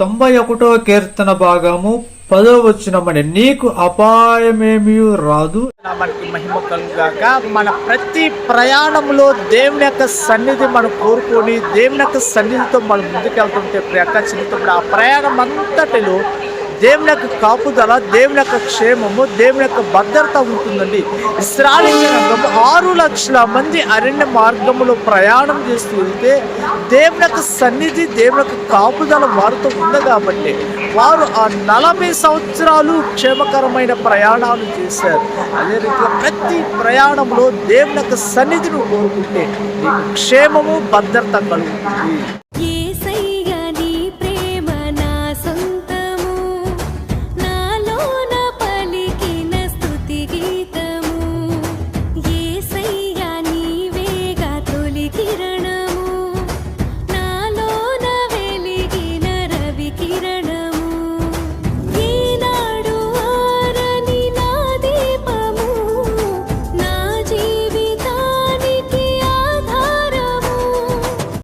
తొంభై ఒకటో కీర్తన భాగము పదో వచ్చినమని నీకు అపాయమేమీ రాదు. మనకి మహిమ కలుగాక మన ప్రతి ప్రయాణంలో దేవుని యొక్క సన్నిధి మనం కోరుకొని దేవుని యొక్క సన్నిధితో మనం ముందుకెళ్తుంటే ప్రియక్క చిన్నప్పుడు ఆ ప్రయాణం అంతటిలో దేవుని యొక్క కాపుదల దేవుని యొక్క క్షేమము దేవుని యొక్క భద్రత ఉంటుందండి. ఇస్రాయల్ ఆరు లక్షల మంది అరణ్య మార్గములో ప్రయాణం చేస్తూ వెళ్తే దేవుని యొక్క సన్నిధి దేవుని యొక్క కాపుదల వారితో ఉంది కాబట్టి వారు ఆ నలభై సంవత్సరాలు క్షేమకరమైన ప్రయాణాలు చేశారు. అదే రీతిగా ప్రతి ప్రయాణంలో దేవుని యొక్క సన్నిధిని కోరుకుంటే క్షేమము భద్రత కలుగుతుంది.